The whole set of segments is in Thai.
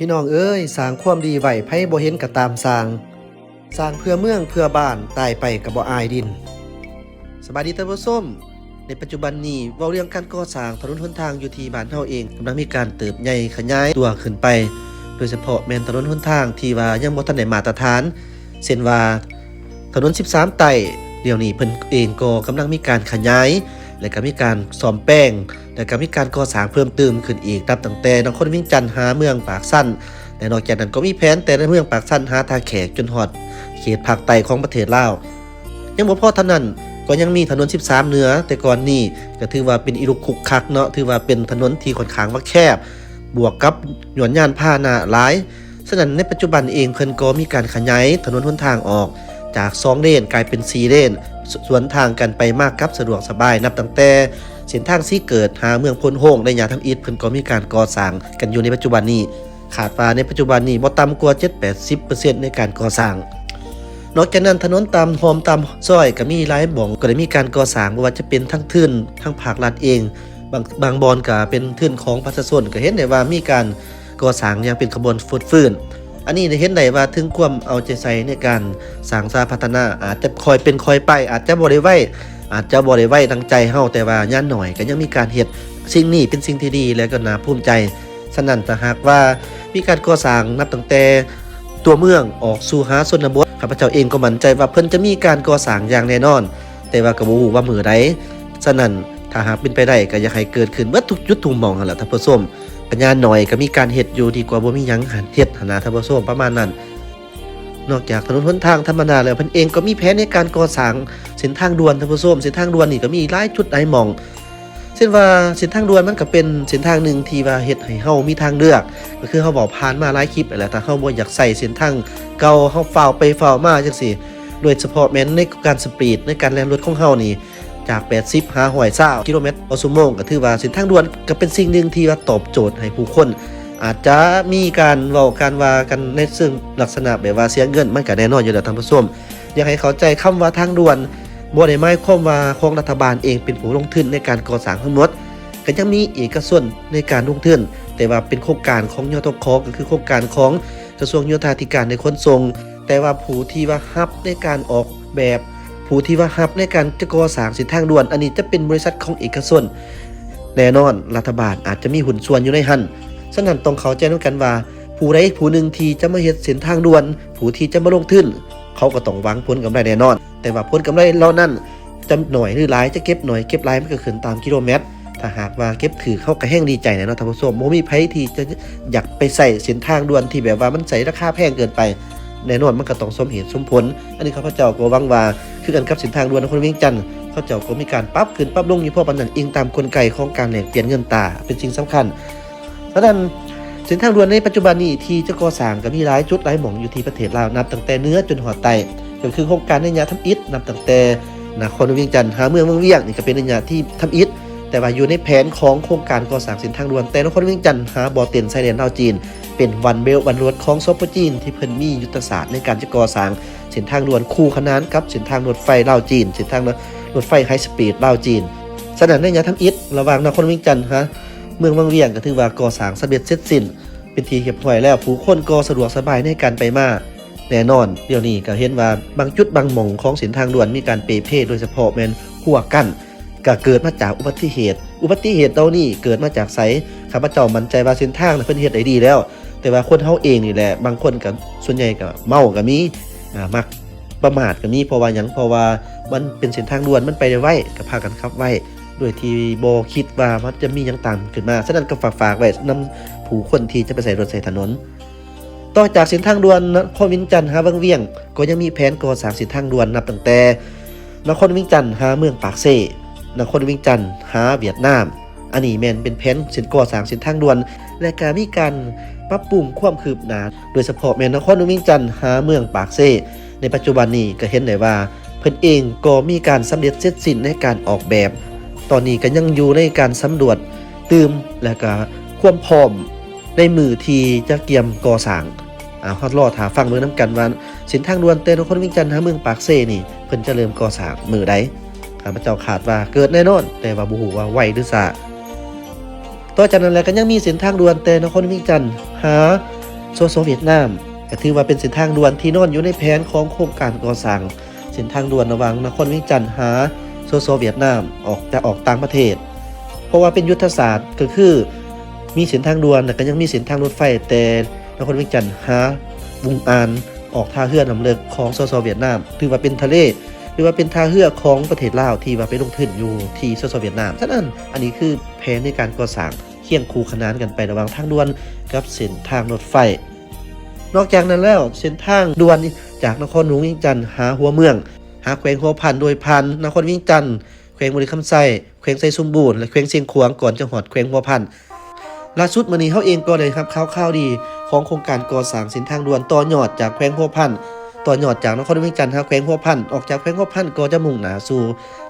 พี่น้องเอ้ยสร้างความดีไหว้ไผบ่เห็นก็ตามสร้าง สร้างเพื่อเมืองเพื่อบ้านตายไปก็บ่อายดิน สบายดีท่านผู้ชมในปัจจุบันนี้เว้าเรื่องการก่อสร้างถนนหนทางอยู่ที่บ้านเฮาเองกำลังมีการเติบใหญ่ขยายตัวขึ้นไป โดยเฉพาะแม่นถนนหนทางที่ว่ายังบ่ทันได้มาตรฐานเช่นว่าถนน 13 ไต่เดี๋ยวนี้เพิ่นเองก็กำลังมีการขยาย และก็มีการซ่อมแป้ง และก็มีการก่อสร้างเพิ่มเติมขึ้นอีกนับตั้งแต่นครวิ่งจันหาเมืองปากสั้นและนอกจากนั้นก็มีแผนแต่ในเมืองปากสั้นหาทาแขกจนฮอด เขตภาคใต้ของประเทศลาวยังบ่พอเท่านั้นก็ยังมีถนน 13 เหนือ แต่ก่อนนี้ก็ถือว่าเป็นอีลุคุกคักเนาะถือว่าเป็นถนนที่ค่อนข้างว่าแคบ บวกกับหย่อนยานพาหนะหลายฉะนั้นในปัจจุบันเองเพิ่นก็มีการขยายถนนหนทางออก จาก 2 เลนกลายเป็น 4 เลนสสวนทางกันไปมากครับสะดวกสบายนับตั้งแต่ เส้นทางซี่เกิดหาเมืองพลโฮงในยาทำอิฐเพิ่นก็มีการก่อสร้างกันอยู่ในปัจจุบันนี้ขาดว่าในปัจจุบันนี้บ่ต่ำกว่า7-80%ในการก่อสร้างนอกจากนั้นถนนตามโฮมตามซอยก็มีหลายบ่องก็ได้มีการก่อสร้างบ่ว่าจะเป็นทั้งทื่นทั้งภาครัฐเอง บางบางบอนก็เป็นทื่นของประชาชนก็เห็นได้ว่ามีการก่อสร้างอย่างเป็นขบวนฟุดฟื้นอันนี้ได้เห็นได้ว่าถึงความเอาใจใส่ในการสร้างสร้างพัฒนาอาจจะคอยเป็นคอยไปอาจจะบ่ได้ไว้ อาจจะบ่ได้ไว้ดังใจเฮาแต่ว่าย่านหน่อยก็ยังมีการเฮ็ดสิ่งนี้เป็นสิ่งที่ดีและก็น่าภูมิใจฉะนั้นถ้าหากว่ามีการก่อสร้างนับตั้งแต่ตัวเมืองออกสู่หาชนบทข้าพเจ้าเองก็มั่นใจว่าเพิ่นจะมีการก่อสร้างอย่างแน่นอน แต่ว่าก็บ่ฮู้ว่ามือใดฉะนั้นถ้าหากเป็นไปได้ก็อยากให้เกิดขึ้นเบิดทุกจุดทุกหม่องหั่นล่ะท่านผู้ชมปัญญาหน่อยก็มีการเฮ็ดอยู่ดีกว่าบ่มีหยังหันเฮ็ดหนนะท่านผู้ชมประมาณนั้น นอกจากถนนหนทางธรรมดาแล้วเพิ่นเองก็มีแผนในการก่อสร้างเส้นทางด่วนท่านผู้ชมเส้นทางด่วนนี่ก็มีหลายจุดหลายหม่องเช่นว่าเส้นทางด่วนมันก็เป็นเส้นทางหนึ่งที่ว่าเฮ็ดให้เฮามีทางเลือก ก็คือเฮาบอกผ่านมาหลายคลิปแหละแต่เฮาบ่อยากใส่เส้นทางเก่าเฮาฝ่าวไปฝ่าวมาจังซี่โดยเฉพาะแม้นในการสปีดในการแล่นรถของเฮานี่จาก 80หาหอยเศร้ากิโลเมตรต่อชั่วโมงก็ถือว่าเส้นทางด่วนก็เป็นสิ่งหนึ่งที่ว่าตอบโจทย์ให้ผู้คน อาจจะมีการเว้าการว่ากันในซึ่งลักษณะแบบว่าเสียเงินมันก็แน่นอนอยู่แล้วท่านผู้ชมอยากให้เข้าใจคำว่าทางด่วนบ่ได้หมายความว่าของรัฐบาลเองเป็นผู้ลงทุนในการก่อสร้างทั้งหมดก็ยังมีเอกส่วนในการลงทุนแต่ว่าเป็นโครงการของยทคก็คือโครงการของกระทรวงโยธาธิการในขนส่งแต่ว่าผู้ที่ว่าฮับในการออกแบบ ผู้ที่ว่าฮับในการจะก่อสร้างส้นทางด่วน อันนี้จะเป็นบริษัทของเอกชนแน่นอนรัฐบาลอาจจะมีหุ้นส่วนอยู่ในหัน ฉะนั้นต้องเข้าใจด้วยกันว่า ผู้ใดผู้หนึ่งที่จะมาเฮ็ดเส้นทางด่วน ผู้ที่จะมาลงทุนเขาก็ต้องหวังผลกำไรแน่นอน แต่ว่าผลกำไรเหล่านั้นจะหน่อยหรือหลายจะเก็บหน่อยเก็บหลายมันก็ขึ้นตามกิโลเมตร ถ้าหากว่าเก็บถือเข้าก็แห้งดีใจแน่เนาะท่านผู้ชมบ่มีไผที่จะอยากไปใส่เส้นทางด่วนที่แบบว่ามันใส่ราคาแพงเกินไปแน่นอนมันก็ต้องสมเหตุสมผล อันนี้ข้าพเจ้าก็วังว่า คือกันกับเส้นทางด่วนครเวียงจันทน์เขาเจ้าก็มีการปรับขึ้นปรับลงอยู่พราะปานนั้นอิงตามกลไกของการแลกเปลี่ยนเงินตราเป็นสิ่งสำคัญ ฉะนั้นเส้นทางด่วนในปัจจุบันนี้ที่จะก่อสร้างก็มีหลายจุดหลายหม่องอยู่ที่ประเทศลาวนับตั้งแต่เนื้อจนหัวไตก็คือโครงการในยาทำอิฐนับตั้งแต่นครเวียงจันทน์หาเมืองเมืองเวียงนี่ก็เป็นในยาที่ทำอิฐแต่ว่าอยู่ในแผนของโครงการก่อสร้างเส้นทางด่วนแต่นครเวียงจันทน์หาบ่อเต็นไซเดนลาวจีน เป็นวันเบลวันรวดของซอปจีน ที่เพิ่นมียุทธศาสตร์ในการจะก่อสร้างเส้นทางด่วนคู่ขนานกับเส้นทางรถไฟลาวจีนเส้นทางรถไฟไฮสปีดลาวจีนสนั่นในยาทำอิฐระหว่างนครเวียงจันทน์ฮะ เมืองเมืองเวียงก็ถือว่าก่อสร้างสำเร็จเสร็จสิ้น เป็นทีเก็บหอยแล้วผู้คนก็สะดวกสบายในการไปมาแน่นอน เดี๋ยวนี้ก็เห็นว่าบางจุดบางหม่องของเส้นทางด่วนมีการเปรย์เพศโดยเฉพาะแมนหัวกั้นก็เกิดมาจากอุบัติเหตุ อุบัติเหตุเหล่านี้เกิดมาจากไสข้าพเจ้ามั่นใจว่าเส้นทางเพิ่นเฮ็ดได้ดีแล้ว แต่ว่าคนเฮาเองนี่แหละ บางคนก็ส่วนใหญ่ก็เมาก็มีอ่ามักประมาทก็มีเพราะว่าหยังเพราะว่ามันเป็นเส้นทางด่วนมันไปได้ไวก็พากันขับไว้ โดยที่บ่คิดว่ามันจะมียังตามขึ้นมาฉะนั้นก็ฝากฝากไว้นำผู้คนที่จะไปใส่รถใส่ถนน ต่อจากเส้นทางด่วนนครวิงจันทน์หาบางเวียง ก็ยังมีแผนก่อสร้างเส้นทางด่วนนับตั้งแต่นครวิงจันทน์หาเมืองปากเซ่นครวิงจันทน์หาเวียดนาม อันนี้แมนเป็นแผนเส้นก่อสร้างเส้นทางด่วน และการมีการปรับปรุงความคืบหน้าโดยเฉพาะแมนนครวิงจันทน์หาเมืองปากเซ่ในปัจจุบันนี้ก็เห็นได้ว่าเพิ่นเองก็มีการสำเร็จเสร็จสิ้นในการออกแบบ ตอนนี้ก็ยังอยู่ในการสำรวจตืมและก็ความพร้อมในมือที่จะเกียมก่อสร้างอาฮอดรอถาฟังเมืองน้ำกันว่าเส้นทางด่วนเตนคนวิ่งจันทน์หาเมืองปากเซนี่เพิ่นจะเริ่มก่อสร้างมือใดข้าพเจ้าขาดว่าเกิดแน่นอนแต่ว่าบ่ฮู้ว่าไวหรือซาต่อจากนั้นแล้วก็ยังมีเส้นทางด่วนเต้นคนวิ่งจันทน์หาโซโซเวียตนามก็ถือว่าเป็นเส้นทางด่วนที่นอนอยู่ในแผนของโครงการก่อสร้างเส้นทางด่วนระหว่างนครวียงจันทร์หา โซโซเวียตนามออกจะออกต่างประเทศ เพราะว่าเป็นยุทธศาสตร์ก็คือมีเส้นทางด่วนแต่ก็ยังมีเส้นทางรถไฟแต่นครเวียงจันทร์หาบุงอานออกท่าเรือนำเลิกของโซโซเวียตนามถือว่าเป็นทะเลถือว่าเป็นท่าเรือของประเทศลาวที่ว่าไปลงทุนอยู่ที่โซโซเวียตนามฉะนั้นอันนี้คือแผนในการก่อสร้างเคียงคู่ขนานกันไประหว่างทางด่วนกับเส้นทางรถไฟ นอกจากนั้นแล้วเส้นทางด่วนจากนครหลวงเวียงจันทร์หาหัวเมืองาแขวงหัวพันโดยพันนครวียงจันทร์แขวงบริคำไซแขวงไซสมบูรณ์และแขวงเชียงขวางก่อนจะหอดแขวงหัวพันล่าสุดมื้อนี้เฮาเองก็เลยครับข่าวข่าวดีของโครงการก่อสร้างเส้นทางด่วนต่อยอดจากแขวงหัวพันต่อยอดจากนครวียงจันทร์แขวงหัวพันออกจากแขวงหัวพันก็จะมุ่งหน้าสู่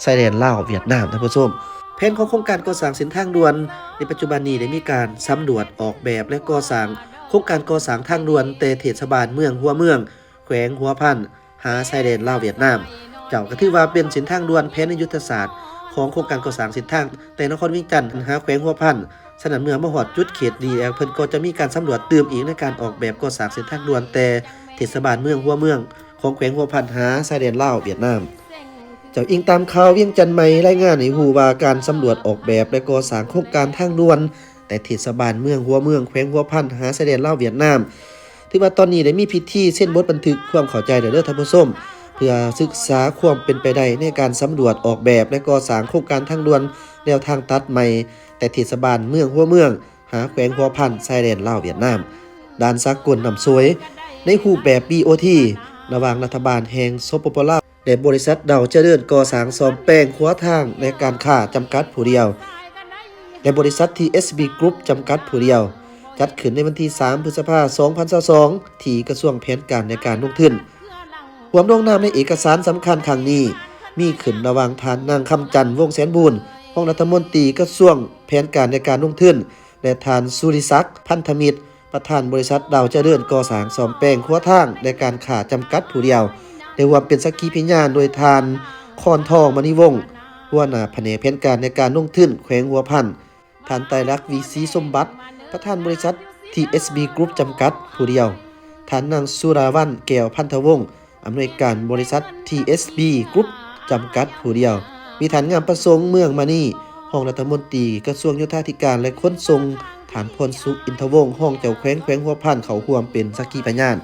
ชายแดนลาวเวียดนามท่านผู้ชมแผนของโครงการก่อสร้างเส้นทางด่วน ในปัจจุบันนี้ได้มีการสำรวจออกแบบและก่อสร้างโครงการก่อสร้างทางด่วนเตเทศบาลเมืองหัวเมือง แขวงหัวพันหาชายแดนลาวเวียดนาม เจ้าก็ถือว่าเป็นส้นทางด่วนแผนในยุทธศาสตร์ของโครงการก่อสร้างส้นทาง แต่นครวิ่งจันทร์หาแขวงหัวพันฉะนั้นเมื่อมหอดจุดเขตดีแล้วเพิ่นก็จะมีการสำรวจเติมอีกในการออกแบบก่อสร้างเส้นทางด่วนแต่เทศบาลเมืองหัวเมือง ของแขวงหัวพันหาชายแดนลาวเวียดนาม เจ้าอิงตามข่าวเวียงจันทร์ใหม่รายงานให้ฮู้ว่าการสำรวจออกแบบและก่อสร้างโครงการทางด่วน แต่เทศบาลเมืองหัวเมืองแขวงหัวพันหาชายแดนลาวเวียดนามถือว่าตอนนี้ได้มีพิธีเส้นบทบันทึกความเข้าใจเด้อเด้อท่านผู้ชม เพื่อศึกษาความเป็นไปได้ในการสำรวจออกแบบและก่อสร้างโครงการทางด่วนแนวทางตัดใหม่ แต่เทศบาลเมืองหัวเมือง หาแขวงหัวพันชายแดนลาวเวียดนาม ด้านสากลนำสวย ในรูปแบบ BOT ระหว่างรัฐบาลแห่งสปปลาและบริษัทเดาเจริญก่อสร้างซ่อมแปลงขัวทางในการค้าจำกัดผู้เดียว และบริษัท TSB Group จำกัดผู้เดียว จัดขึ้นในวันที่ 3 พฤษภาคม 2022 ที่กระทรวงแผนการในการลงทุน ควมลงนามในเอกสารสำคัญครั้งนี้ มีขึ้นระหว่างทานนางคำจันทร์วงศ์แสนบุญห้องรัฐมนตรีกระทรวงแผนการในการลงทุนและทานสุริศักดิ์พันธมิตร ประธานบริษัทดาวเจริญก่อสร้างซ่อมแปลงขัวทางในการขาจำกัดผู้เดียวได้รวมเป็นสักขีพยานโดยทานคอนทองมณีวงศ์หัวหน้าแผนกแผนการในการลงทุนแขวงหัวพันทานไตรลักษณ์วีซีสมบัติ ประธานบริษัท TSB Group จำกัดผู้เดียวฐานนางสุราวันแก้วพันธวงศ์ อำนวยการบริษัท TSB Group จำกัดผู้เดียว มีฐานงานประสงค์เมืองมานี่ห้องรัฐมนตรีกระทรวงโยธาธิการและขนส่งฐานพลสุขอินทวงศ์ห้องเจ้าแขวงแขวงหัวพันเขาห่วมเป็นสักขีพยาน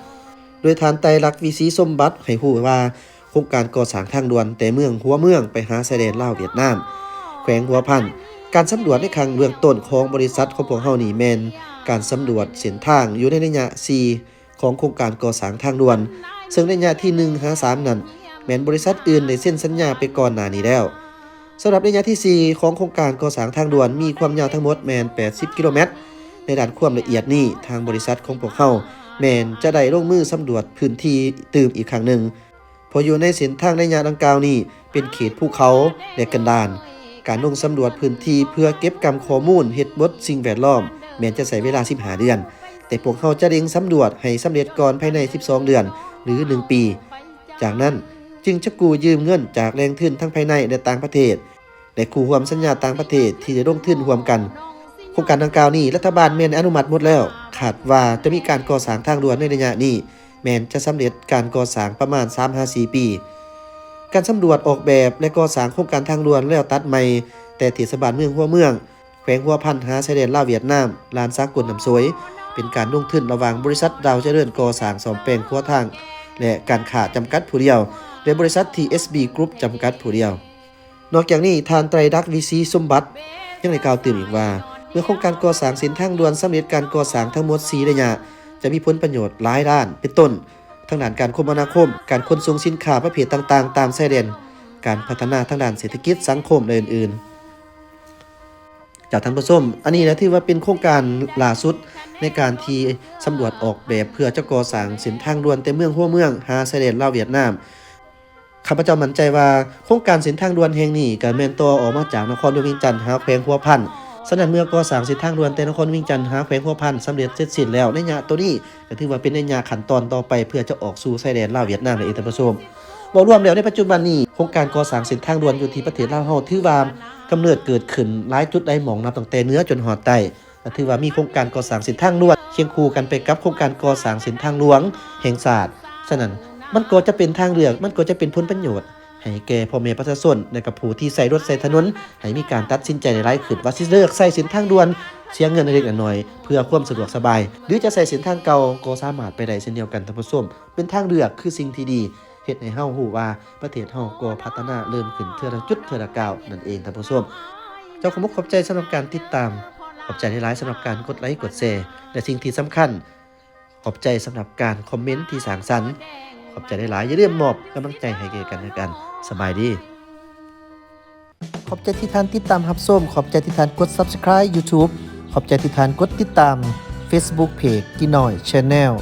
โดยฐานไตรลักวีซีสมบัติให้ฮู้ว่าโครงการก่อสร้างทางด่วนแต่เมืองหัวเมืองไปหาชายแดนลาวเวียดนาม แขวงหัวพันการสำรวจในครั้งเบื้องต้นของบริษัทของพวกเฮานี่แมนการสำรวจเส้นทางอยู่ในระยะ4 ของโครงการก่อสร้างทางด่วน ซึ่งในระยะที่ 1หา3นั้นแมนบริษัทอื่นได้เซ็นสัญญาไปก่อนหน้านี้แล้วสำหรับระยะที่ 4 ของโครงการก่อสร้างทางด่วนมีความยาวทั้งหมดแมน 80 กิโลเมตร ในด้านความละเอียดนี้ทางบริษัทของพวกเขาแมนจะได้ลงมือสำรวจพื้นที่ตืมอีกครั้งหนึ่งพออยู่ในเส้นทางระยะดังกล่าวนี้เป็นเขตภูเขาและกันดารการลงสำรวจพื้นที่เพื่อเก็บกำข้อมูลเฮ็ดบทสิ่งแวดล้อม แมนจะใช้เวลา 15 เดือน แต่พวกเขาจะเร่งสำรวจให้สำเร็จก่อนภายใน 12 เดือน หรือ 1 ปี จากนั้นจึงจะกู้ยืมเงินจากแหล่งทุนทั้งภายในและต่างประเทศ และคู่ร่วมสัญญาต่างประเทศที่จะลงทุนร่วมกัน โครงการดังกล่าวนี้รัฐบาลแมนอนุมัติหมดแล้วคาดว่าจะมีการก่อสร้างทางด่วนในระยะนี้แมนจะสำเร็จการก่อสร้างประมาณ 3-4 ปี การสำรวจออกแบบและก่อสร้างโครงการทางด่วนแล้วตัดใหม่ แต่เทศบาลเมืองหัวเมือง แขวงหัวพันหาชายแดนลาวเวียดนามลานซากลน้ำสวย เป็นการลงทุนระหว่างบริษัทดาวเจริญก่อสร้างสอมแปลงขั้วทาง และการขาดจำกัดผู้เดียว และบริษัท TSB Group จำกัดผู้เดียว นอกจากนี้ทานไตรดักวีซีสมบัติยังได้กล่าวเตือนอีกว่าเมื่อโครงการก่อสร้างเส้นทางด่วนสำเร็จการก่อสร้างทั้งหมด4ระยะจะมีผลประโยชน์หลายด้าน เป็นต้นทั้งด้านการคมนาคม การขนส่งสินค้าประเภทต่างๆ ตามชายแดนการพัฒนาทางด้านเศรษฐกิจสังคมและอื่นๆ จากท่านผู้ชมอันนี้นะที่ว่าเป็นโครงการล่าสุดในการที่สำรวจออกแบบเพื่อจะก่อสร้างเส้นทางด่วนแต่เมืองหัวเมืองหาชายแดนลาวเวียดนามข้าพเจ้ามั่นใจว่าโครงการเส้นทางด่วนแห่งนี้ก็แมนตัวออกมาจากนครวงเวียงจันทร์หาแขวงหัวพันฉะนั้นเมื่อก่อสร้างเส้นทางด่วนแต่นครวียงจันทร์หาแขวงหัวพันสำเร็จเสร็จสิ้นแล้วในยะตัวนี้ก็ถือว่าเป็นในยะขั้นตอนต่อไปเพื่อจะออกสู่ชายแดนลาวเวียดนามและเอกท่านผู้ชม บอรวมแล้วในปัจจุบันนี้โครงการก่อสร้างเส้นทางด่วนอยู่ที่ประเทศลาวเฮาถือว่ากำเนิดเกิดขึ้นหลายจุดหลายหม่องนับตั้งแต่เหนือจนหอดใต้ถือว่ามีโครงการก่อสร้างเส้นทางด่วนเคียงคู่กันไปกับโครงการก่อสร้างเส้นทางหลวง แห่งชาสติฉะนั้นมันก็จะเป็นทางเลือกมันก็จะเป็นผลประโยชน์ให้แก่พ่อแม่ประชาชนและกับผู้ที่ใส่รถใส่ถนนให้มีการตัดสินใจในหลายขึ้นว่าสิเลือกใส่เส้นทางด่วนเสียเงินเล็กน้อยเพื่อความสะดวกสบาย หรือจะใส่เส้นทางเก่าก็สามารถไปได้เช่นเดียวกันท่านผู้ชมเป็นทางเลือกคือสิ่งที่ดี เฮ็ดให้เฮาฮู้ว่าประเทศเฮาก็พัฒนาเริ่มขึ้นเทื่อละจุดเทื่อละก้าวนั่นเองท่านผู้ชมเจ้าขอมุกขอบใจสำหรับการติดตาม ขอบใจหลายๆสำหรับการกดไลค์กดแชร์และสิ่งที่สำคัญ ขอบใจสำหรับการคอมเมนต์ที่สร้างสรรค์ขอบใจหลายๆอย่าลืมมอบกำลังใจให้แก่กันและกันสบายดี ขอบใจที่ท่านติดตามรับชมขอบใจที่ท่านกด Subscribe YouTube ขอบใจที่ท่านกดติดตาม Facebook Page กี่หน่อย Channel